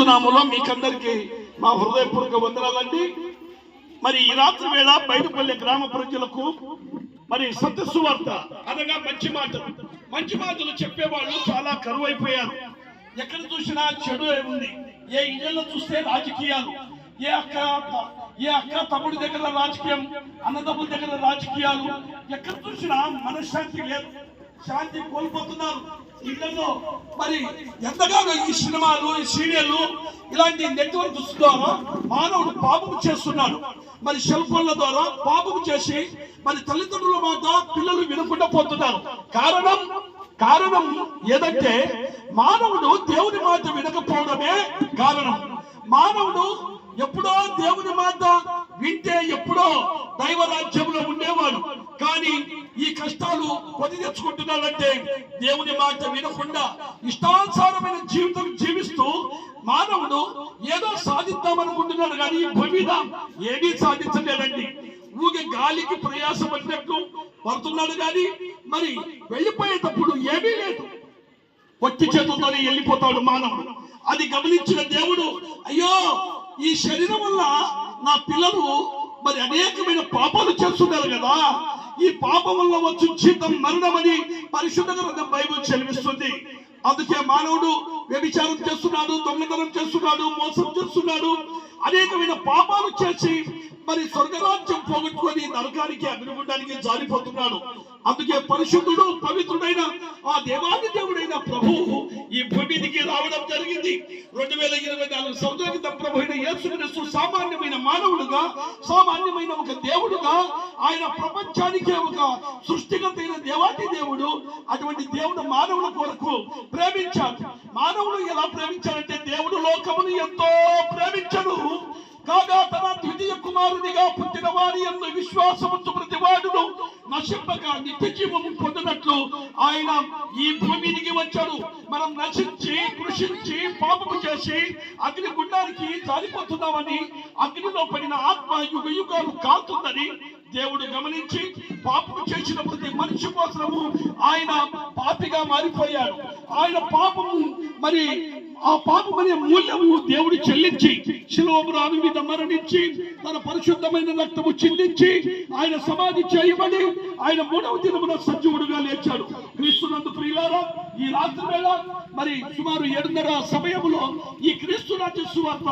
క్రీస్తునామంలో మీకందరికీ మా హృదయపూర్వక వందనాలండి. మరి ఈ రాత్రి వేళ బయటపల్లి గ్రామ ప్రజలకు మరి సత్యసువార్త అనగా మంచి మాటలు మంచి మాటలు చెప్పేవాళ్ళు చాలా కరువైపోయారు. ఎక్కడ చూసినా చెడు ఉంది? ఏ ఇళ్ళలో చూస్తే రాజకీయాలు. ఏ అక్క ఏ అక్క తమ్ముడి దగ్గర రాజకీయం అన్నదమ్ముల దగ్గర రాజకీయాలు. ఎక్కడ చూసినా మనశ్శాంతి లేదు. శాంతి కోల్పోతున్నారు. ఇళ్ళలో మరి ఎంతగానో ఈ సినిమాలు ఈ సీరియల్ ఇలాంటి నెట్వర్క్ ద్వారా మానవుడు పాపం చేస్తున్నాడు. మరి సెల్ ఫోన్ల ద్వారా పాపం చేసి మరి తల్లిదండ్రుల మాట పిల్లలు వినకుండా పోతున్నారు. కారణం కారణం ఏదంటే మానవుడు దేవుని మాట వినకపోవడమే కారణం. మానవుడు ఎప్పుడో దేవుని మాట వింటే ఎప్పుడో దైవ రాజ్యంలో ఉండేవాడు. కానీ ఈ కష్టాలు పొది తెచ్చుకుంటున్నాడంటే దేవుని మాట వినకుండా ఇష్టానుసారమైన జీవితం జీవిస్తూ మానవుడు ఏదో సాధిద్దామనుకుంటున్నాడు కానీ ఈ భూమి మీద ఏమీ సాధించలేదండి. ఊగే గాలికి ప్రయాసపడినట్టు పడుతున్నాడు కానీ మరి వెళ్ళిపోయేటప్పుడు ఏమీ లేదు. పొట్టి చేతులతోనే వెళ్ళిపోతాడు మానవుడు. అది గమనించిన దేవుడు అయ్యో ఈ శరీరం వల్ల నా పిల్లలు మరి అనేకమైన పాపాలు చేస్తున్నారు కదా. ఈ పాపం వల్ల వచ్చి జీతం మరణమని పరిశుద్ధ గ్రంథం బైబిల్ చెల్లిస్తుంది. అందుకే మానవుడు వ్యభిచారం చేస్తున్నాడు దొంగతనం చేస్తున్నాడు మోసం చేస్తున్నాడు. అనేకమైన పాపాలు చేసి మరి స్వర్గరాజ్యం పోగొట్టుకొని నరకానికి అగ్నిగుండానికి జారిపోతున్నాడు. అందుకే పరిశుద్ధుడు పవిత్రుడైన ఆ దేవాది దేవుడైన ప్రభువు ఈ భూమికి రావడం జరిగింది. రెండు వేల ఇరవై నాలుగు సంవత్సరాల క్రితం ప్రభు అయిన యేసుక్రీస్తు సామాన్యమైన మానవుడుగా సామాన్యమైన ఒక దేవుడుగా ఆయన ప్రపంచానికే ఒక సృష్టిగతైన దేవాది దేవుడు అటువంటి దేవుడు మానవుల కొరకు ప్రేమించాడు. మానవుడు ఎలా ప్రేమించాడంటే దేవుడు లోకమును ఎంతో ప్రేమించడు. కాగా తన ద్వితీయ కుమారునిగా పుట్టిన వారి ఎందు విశ్వాసముంచు ప్రతి వాడును నశింపక నిత్య జీవము పొందినట్లు ఆయన ఈ భూమికి వచ్చాడు. మనం నశించి కృషించి పాపము చేసి అగ్ని గుండానికి జారిపోతున్నామని అగ్నిలో పడిన ఆత్మ యుగ యుగాలు కాల్తుందని దేవుడు గమనించి పాపము చేసిన ప్రతి మనిషి కోసము ఆయన పాపిగా మారిపోయాడు. ఆయన పాపము మరి ఆ పాపమనే మూల్యము దేవుడు చెల్లించి శిలోపురాను మీద మరణించి తన పరిశుద్ధమైన రక్తము చిందించి ఆయన సమాధి చేయబడి ఆయన మూడవ దినమున సజీవుడుగా లేచాడు. క్రీస్తునందు ప్రియులారా ఈ రాత్రి వేళ మరి సుమారు ఏడున్నర సమయంలో ఈ క్రీస్తు రాజ్య సువార్త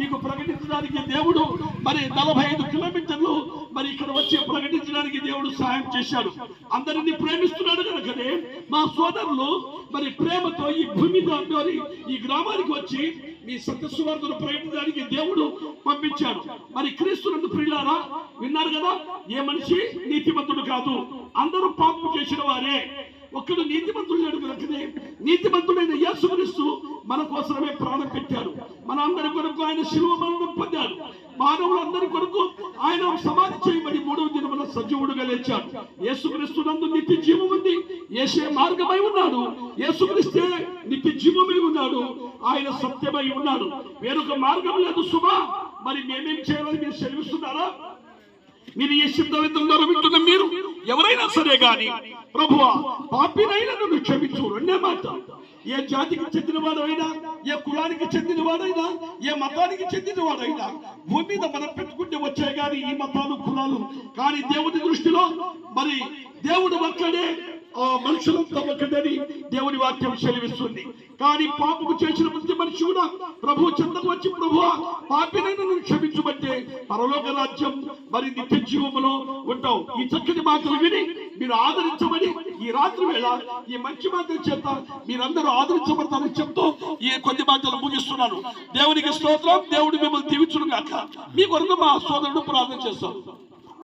మీకు ప్రకటించడానికి దేవుడు మరి నలభై ఐదు కిలోమీటర్లు మరి ఇక్కడ వచ్చి ప్రకటించడానికి దేవుడు సహాయం చేశాడు. అందరినీ ప్రేమిస్తున్నాడు కనుకనే మా సోదరులు మరి ప్రేమతో ఈ భూమి మరి ఈ గ్రామానికి వచ్చి మీ సత్యసువార్తను ప్రకటించడానికి దేవుడు పంపించాడు. మరి క్రీస్తునందు ప్రియులారా విన్నారు కదా? ఏ మనిషి నీతిమంతుడు కాదు. అందరూ పాపం చేసిన వారే. ఒక్కడు నీతిమంతుడు లేడు కనుకనే నీతిమంతుడైన యేసుక్రీస్తు మన కోసమే ప్రాణం పెట్టాడు. మన అందరి కొరకు ఆయన శిలువ మరణం పొందాడు. మానవులందరి కొరకు ఆయన సమాధి చేయబడి మూడవ దినమున సజీవుడుగా లేచాడు. యేసుక్రీస్తు నందు నిత్య జీవం ఉంది. ఏసే మార్గమై ఉన్నాడు. యేసుక్రీస్తే నిత్య జీవమై ఉన్నాడు. ఆయన సత్యమై ఉన్నాడు. వేరొక మార్గం లేదు సుమా. మరి మేమేం చేయాలని మీరు సెలవిస్తున్నారా మీరు ఏ సిద్ధవిధంలో వింటున్న మీరు? ఎవరైనా సరే గాని ప్రభువా పాపినైనా నన్ను క్షమించు రెండే మాట. ఏ జాతికి చెందిన వాడైనా ఏ కులానికి చెందిన వాడైనా ఏ మతానికి చెందిన వాడైనా భూమి మీద మనం పెట్టుకుంటే వచ్చాయి కానీ ఈ మతాలు కులాలు. కానీ దేవుని దృష్టిలో మరి దేవుడు ఒక్కడే ఆ మనుషులు ఒకటని దేవుని వాక్యం చెలివిస్తుంది కానీ పాపము చేసిన ప్రతి మనిషి కూడా ప్రభు చెందకు వచ్చి ప్రభు పాపినైనా నన్ను క్షమించమంటే పరలోక రాజ్యం మరి నిత్య జీవములో ఉంటావు. ఈ చక్కని మాటలు విని మీరు ఆదరించమని ఈ రాత్రి వేళ ఈ మంచి మాటల చేత మీరందరూ ఆదరించబడతారని చెప్తూ ఈ కొద్ది మాటలు ముగిస్తున్నాను. దేవునికి స్తోత్రం దేవుడు మిమ్మల్ని దీవించును కాక మీ కొరకు మా సోదరుడు ప్రార్థన చేస్తాను